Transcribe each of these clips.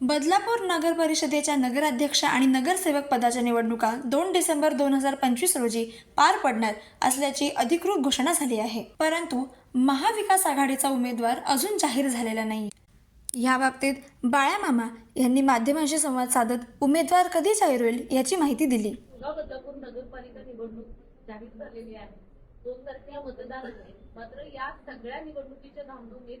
बदलापूर नगर परिषदेच्या नगराध्यक्ष आणि नगरसेवक पदाच्या निवडणुका दोन डिसेंबर दोन हजार पंचवीस रोजी पार पडणार असल्याची अधिकृत घोषणा झाली आहे. परंतु महाविकास आघाडीचा उमेदवार अजून जाहीर झालेला नाही. या बाबतीत बाळ्यामामा यांनी माध्यमांशी संवाद साधत उमेदवार कधी जाहीर होईल याची माहिती दिली. बदलापूर नगरपालिका निवडणूक जाहीर झालेली आहे. दोन तारखेला मतदान आहे. मात्र या सगळ्या निवडणुकीच्या धामधुमीत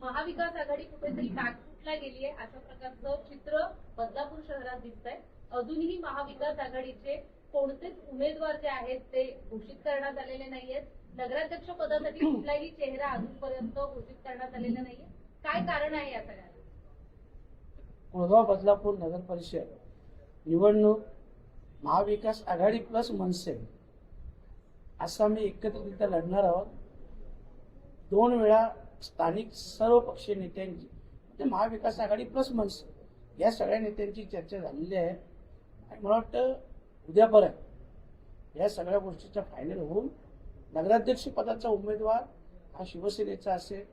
महाविकास आघाडी कुठेतरी काटकुटला गेली आहे अशा प्रकारचं चित्र बदलापूर शहरात दिसत आहे अजूनही महाविकास आघाडीचे कोणतेच उमेदवार जे आहेत ते घोषित करण्यात आलेले नाहीयेत. नगराध्यक्ष पदासाठी कुठलाही चेहरा अजूनपर्यंत घोषित करण्यात आलेला नाहीये. काय कारण आहे या सगळ्याला कोळगाव बदलापूर नगर परिषद निवडणूक महाविकास आघाडी प्लस मनसे. असं आम्ही एकत्रितरित्या लढणार आहोत. दोन वेळा स्थानिक सर्व पक्षीय नेत्यांची म्हणजे महाविकास आघाडी प्लस मनसे या सगळ्या नेत्यांची चर्चा झालेली आहे. आणि मला वाटतं उद्या परत या सगळ्या गोष्टीच्या फायनल होऊन नगराध्यक्ष पदाचा उमेदवार हा शिवसेनेचा असेल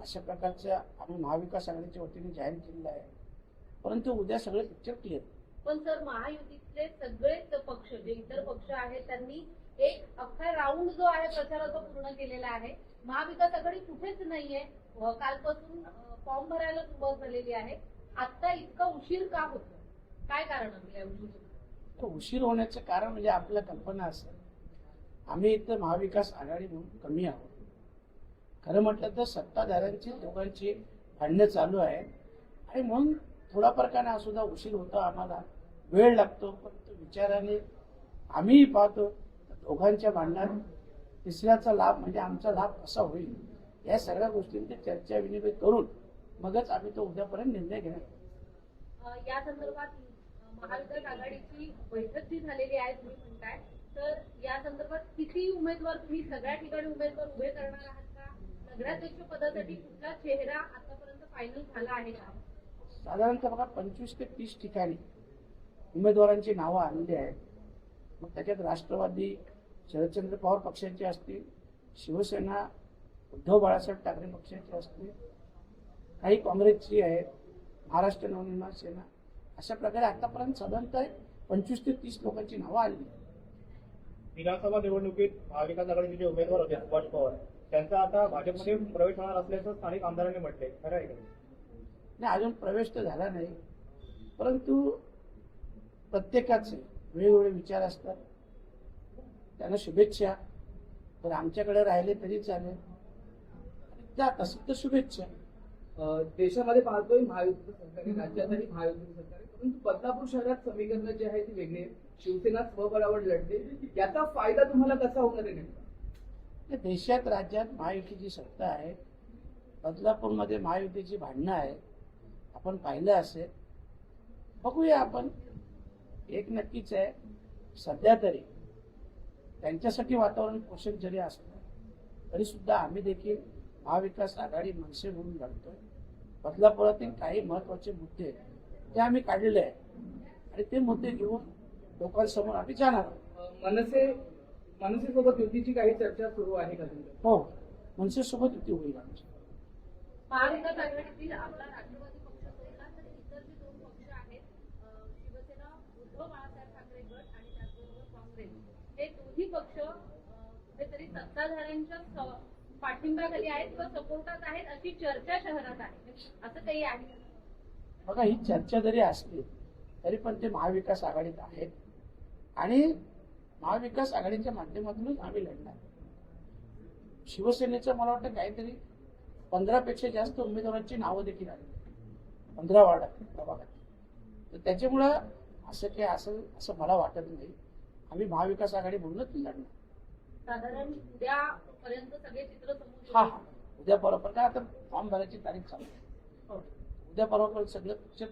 अशा प्रकारच्या आम्ही महाविकास आघाडीच्या वतीने जाहीर केलेला आहे. परंतु उद्या सगळे पिक्चर क्लिअर पण सर महायुतीतले सगळेच पक्ष जे इतर पक्ष आहेत त्यांनी एक अख्खा राऊंड जो आहे प्रचाराचा पूर्ण केलेला आहे. महाविकास आघाडी कुठेच नाहीये. कालपासून फॉर्म भरायला सुरुवात झालेली आहे. आता इतका उशीर का होतो काय कारण उशीर? तो उशीर होण्याचं कारण म्हणजे आपल्या कल्पना असं. आम्ही इथं महाविकास आघाडी म्हणून कमी आहोत. खरं म्हटलं तर सत्ताधाऱ्यांची दोघांची भांडणं चालू आहे. आणि म्हणून थोडाफार का ना सुद्धा उशीर होतो आम्हाला वेळ लागतो. पण विचाराने आम्हीही पाहतो दोघांच्या भांडणात तिसऱ्याचा लाभ म्हणजे आमचा लाभ कसा होईल? या सगळ्या गोष्टींची चर्चा विनिमय करून मगच आम्ही तो उद्यापर्यंत निर्णय घेणार या संदर्भात महाविकास आघाडीची बैठक जी झालेली आहे तुम्ही म्हणताय तर या संदर्भात किती उमेदवार तुम्ही सगळ्या ठिकाणी उमेदवार उभे करणार आहात का? नगराध्यक्ष पदासाठी कुठला चेहरा आतापर्यंत फायनल झाला आहे का? साधारणतः बघा पंचवीस ते तीस ठिकाणी उमेदवारांची नावं आलेली आहेत. मग त्याच्यात राष्ट्रवादी शरदचंद्र पवार पक्षाचे असतील शिवसेना उद्धव बाळासाहेब ठाकरे पक्षाचे असतील काही काँग्रेसची आहेत महाराष्ट्र नवनिर्माण सेना अशा प्रकारे आतापर्यंत साधारणतः पंचवीस ते तीस लोकांची नावं आहेत विधानसभा निवडणुकीत महाविकास आघाडीचे जे उमेदवार होते सुभाष पवार त्यांचा आता भाजपमध्ये प्रवेश होणार असल्याचं स्थानिक आमदारांनी म्हटलंय. खरं आहे नाही अजून प्रवेश तर झाला नाही. परंतु प्रत्येकाचे वेगवेगळे विचार असतात. त्यांना शुभेच्छा. तर आमच्याकडे राहिले तरी चालेल. त्या तसं तर शुभेच्छा. देशामध्ये पाहतोय महायुतीचं सरकार आहे राज्यातही महायुतीचं सरकार आहे. परंतु बदलापूर शहरात समीकरण जे आहे ती वेगळी आहे शिवसेना स्वबळावर लढते. याचा फायदा तुम्हाला कसा होणार आहे नेमका? देशात राज्यात महायुतीची सत्ता आहे. बदलापूरमध्ये महायुतीची भांडणं आहेत. आपण पाहिलं असेल. बघूया आपण. एक नक्कीच आहे. सध्या तरी त्यांच्यासाठी वातावरण पोषक जरी असलं तरी सुद्धा आम्ही देखील महाविकास आघाडी मनसे म्हणून लढतोय. बदलापुरातील काही महत्त्वाचे मुद्दे ते आम्ही काढलेले आहेत. आणि ते मुद्दे घेऊन लोकांसमोर आम्ही जाणार आहोत. मनसे मनसेसोबत युतीची काही चर्चा सुरू आहे का तुमच्या? हो मनसेसोबत युती होईल आमची. महाविकास आघाडीतील आपला राष्ट्रवादी पक्ष सोडला तर इतर जे दोन पक्ष आहेत अ, शिवसेना उद्धव बाळासाहेब ठाकरे गट आणि त्याचबरोबर काँग्रेस हे दोन्ही पक्ष अ, कुठेतरी सत्ताधाऱ्यांच्या पाठिंब्याखाली आहेत किंवा सपोर्टात आहेत अशी चर्चा शहरात आहे. असं काही आहे? बघा ही चर्चा जरी असली तरी पण ते महाविकास आघाडीत आहेत. आणि महाविकास आघाडीच्या माध्यमातूनच आम्ही लढणार. शिवसेनेचं मला वाटतं काहीतरी पंधरापेक्षा जास्त उमेदवारांची नावं देखील आली पंधरा वार्डात प्रभागात तर त्याच्यामुळं असं काही असं असं मला वाटत नाही. आम्ही महाविकास आघाडी म्हणूनच लढणार साधारण उद्यापर्यंत सगळे चित्र समोर हा. हा उद्या परवा पण काय आता फॉर्म भरायची तारीख चालू आहे. उद्या परवा सगळं पिक्चर